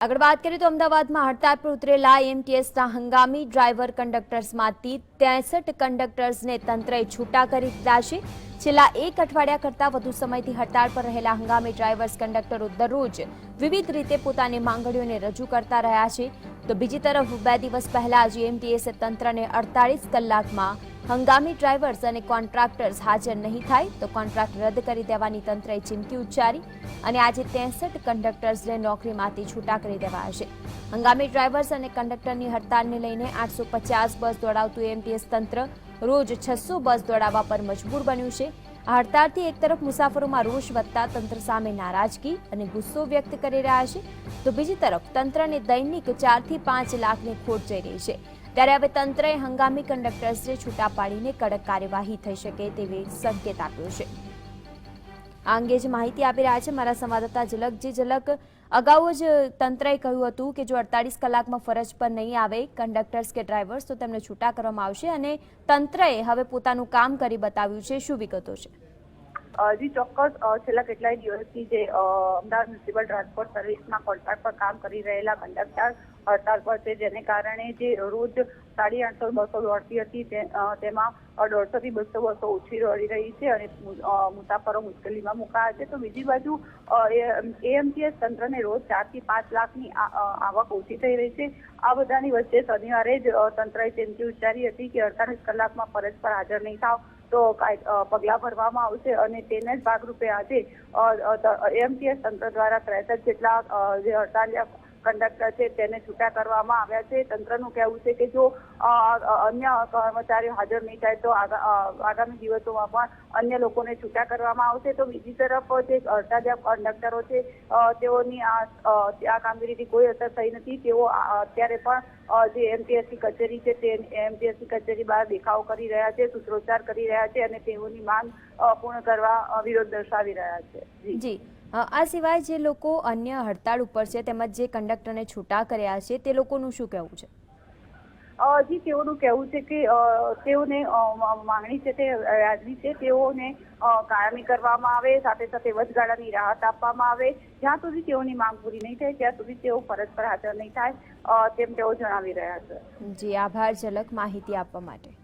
આગળ વાત કરીએ તો અમદાવાદમાં હડતાળ પર ઉતરેલા એમટીએસના હંગામી ડ્રાઈવર કંડક્ટર્સમાંથી ત્રેસઠ કંડક્ટર્સને તંત્રએ છૂટા કરી દીધા છે. છેલ્લા એક અઠવાડિયા કરતાં વધુ સમયથી હડતાળ પર રહેલા હંગામી ડ્રાઈવર્સ કંડક્ટરો દરરોજ વિવિધ રીતે પોતાની માંગણીઓને રજૂ કરતા રહ્યા છે. તો બીજી તરફ બે દિવસ પહેલા જ એમટીએસે તંત્રને અડતાલીસ કલાકમાં હંગામી ડ્રાઈવર્સ અને કોન્ટ્રાક્ટર્સ હાજર નહીં થાય તો કોન્ટ્રાક્ટ રદ કરી દેવાની તંત્રએ ચીમકી ઉચ્ચારી અને આજે ત્રેસઠ કંડક્ટર્સને નોકરીમાંથી છૂટા કરી દેવાયા છે. હંગામી ડ્રાઈવર્સ અને કંડક્ટરની હડતાળને લઈને આઠસો પચાસ બસ દોડાવતું એમટીએસ તંત્ર રોજ છસો બસ દોડાવવા પર મજબૂર બન્યું છે. આ હડતાળથી એક તરફ મુસાફરોમાં રોષ વધતા તંત્ર સામે નારાજગી અને ગુસ્સો વ્યક્ત કરી રહ્યા છે, તો બીજી તરફ તંત્રને દૈનિક ચારથી પાંચ લાખની ખોટ જઈ રહી છે. ત્યારે હવે તંત્રએ હંગામી કંડક્ટર્સને છૂટા પાડીને કડક કાર્યવાહી થઈ શકે તેવી સંકેત આપ્યો છે. આ અંગે જ માહિતી આપી રહ્યા છે મારા સંવાદદાતા ઝલક, જે ઝલક અગાઉ જ તંત્રએ કહ્યું હતું કે જો અડતાલીસ કલાકમાં ફરજ પર નહીં આવે કંડક્ટર્સ કે ડ્રાઈવર્સ તો તેમને છૂટા કરવામાં આવશે અને તંત્રએ હવે પોતાનું કામ કરી બતાવ્યું છે, શું વિગતો છે? અ, જી ચોક્કસ છેલ્લા કેટલાય દિવસથી જે અમદાવાદ મ્યુનિસિપલ ટ્રાન્સપોર્ટ સર્વિસમાં કોન્ટ્રાક્ટ પર કામ કરી રહેલા કંડક્ટર હડતાલ પર છે જેને કારણે જે રોજ સાડી આઠસો બસો દોડતી હતી તેમાં દોઢસો થી બસો બસો ઓછી દોડી રહી છે અને મુસાફરો મુશ્કેલીમાં મુકાયા છે. તો બીજી બાજુ એએમટીએસ તંત્રને રોજ ચારથી પાંચ લાખની આવક ઓછી થઈ રહી છે. આ બધાની વચ્ચે શનિવારે જ તંત્રએ ચીમકી ઉચ્ચારી હતી કે અડતાલીસ કલાકમાં ફરજ પર હાજર નહીં થાવ. તો પગલાં ભરવામાં આવશે અને તેને જ ભાગરૂપે આજે એમટીએસ તંત્ર દ્વારા ત્રેસઠ જેટલા જે હડતાલિયા કંડક્ટર છે તેને છૂટા કરવામાં આવ્યા છે. તંત્રનું કહેવું છે કે જો અન્ય કર્મચારીઓ હાજર નહીં થાય તો આગા- આગામી દિવસોમાં પણ અન્ય લોકોને છૂટા કરવામાં આવશે. તો બીજી તરફ જે હડતાલિયા કંડક્ટરો છે તેઓની આ કામગીરીથી કોઈ અસર થઈ નથી. તેઓ અત્યારે પણ જે એમપીએસસી કચેરી છે, તે એમપીએસસી કચેરી બહાર દેખાવ કરી રહ્યા છે, સૂત્રોચ્ચાર કરી રહ્યા છે અને તેઓની માંગ પૂર્ણ કરવા વિરોધ દર્શાવી રહ્યા છે. જી. આ સિવાય જે લોકો અન્ય હડતાળ ઉપર છે તેમજ જે કંડક્ટરને છૂટા કર્યા છે તે લોકોનું શું કહેવું છે? હજી જી તેઓનું કહેવું છે કે તેઓને માંગણી છે તે વ્યાજબી છે તેઓને કાળમી કાયમી કરવામાં આવે સાથે સાથે વચગાળાની રાહત આપવામાં આવે. જ્યાં સુધી તેઓની માંગ પૂરી નહીં થાય ત્યાં સુધી તેઓ ફરજ પર હાજર નહીં થાય તેમ તેઓ જણાવી રહ્યા છે. જી આભાર ઝલક માહિતી આપવા માટે.